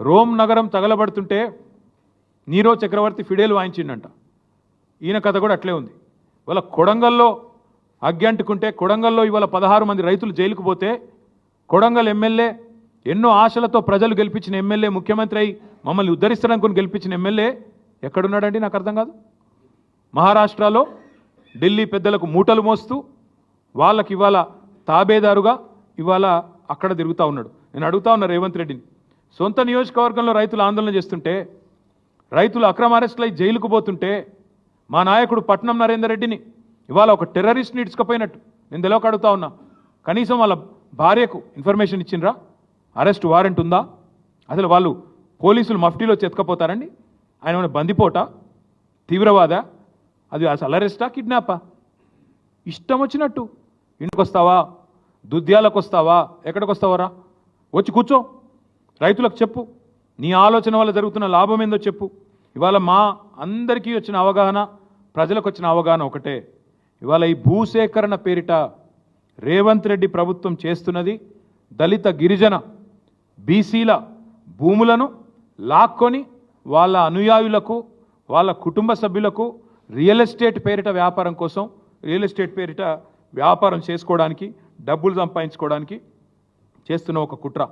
Rome నగరం తగలబడుతుంటే Nero చక్రవర్తి ఫిడేలు వాయించిండంట. ఈయన కథ కూడా అట్లే ఉంది. ఇవాళ కొడంగల్లో అగ్గి అంటుకుంటే కొడంగల్లో ఇవాళ పదహారు మంది రైతులు జైలుకు పోతే కొడంగల్ ఎమ్మెల్యే ఎన్నో ఆశలతో ప్రజలు గెలిపించిన ఎమ్మెల్యే ముఖ్యమంత్రి అయి మమ్మల్ని ఉద్ధరిస్తారనుకుని గెలిపించిన ఎమ్మెల్యే ఎక్కడున్నాడండి? నాకు అర్థం కాదు. మహారాష్ట్రలో ఢిల్లీ పెద్దలకు మూటలు మోస్తూ వాళ్ళకి ఇవాళ తాబేదారుగా ఇవాళ అక్కడ తిరుగుతూ ఉన్నాడు. నేను అడుగుతా ఉన్నా రేవంత్ రెడ్డిని. సొంత నియోజకవర్గంలో రైతులు ఆందోళన చేస్తుంటే రైతులు అక్రమ అరెస్టులై జైలుకు పోతుంటే మా నాయకుడు పట్నం నరేందర్ రెడ్డిని ఇవాళ ఒక టెర్రరిస్ట్ని ఇడ్చుకపోయినట్టు నేను తెలవక అడుగుతా ఉన్నా. కనీసం వాళ్ళ భార్యకు ఇన్ఫర్మేషన్ ఇచ్చిండ్రా? అరెస్ట్ వారెంట్ ఉందా? అసలు వాళ్ళు పోలీసులు మఫ్టీలో చెతకపోతారండి ఆయన ఏమైనా బందిపోట? తీవ్రవాద? అది అసలు అరెస్టా? కిడ్నాపా? ఇష్టం వచ్చినట్టు. ఇంటికి వస్తావా దుద్యాలకు వస్తావా ఎక్కడికి వస్తావరా వచ్చి కూర్చో. రైతులకు చెప్పు. నీ ఆలోచన వల్ల జరుగుతున్న లాభం ఏందో చెప్పు. ఇవాళ మా అందరికీ వచ్చిన అవగాహన ప్రజలకు వచ్చిన అవగాహన ఒకటే. ఇవాళ ఈ భూసేకరణ పేరిట రేవంత్ రెడ్డి ప్రభుత్వం చేస్తున్నది దళిత గిరిజన బీసీల భూములను లాక్కొని వాళ్ళ అనుయాయులకు వాళ్ళ కుటుంబ సభ్యులకు రియల్ ఎస్టేట్ పేరిట వ్యాపారం కోసం రియల్ ఎస్టేట్ పేరిట వ్యాపారం చేసుకోవడానికి డబ్బులు సంపాదించుకోవడానికి చేస్తున్న ఒక కుట్ర.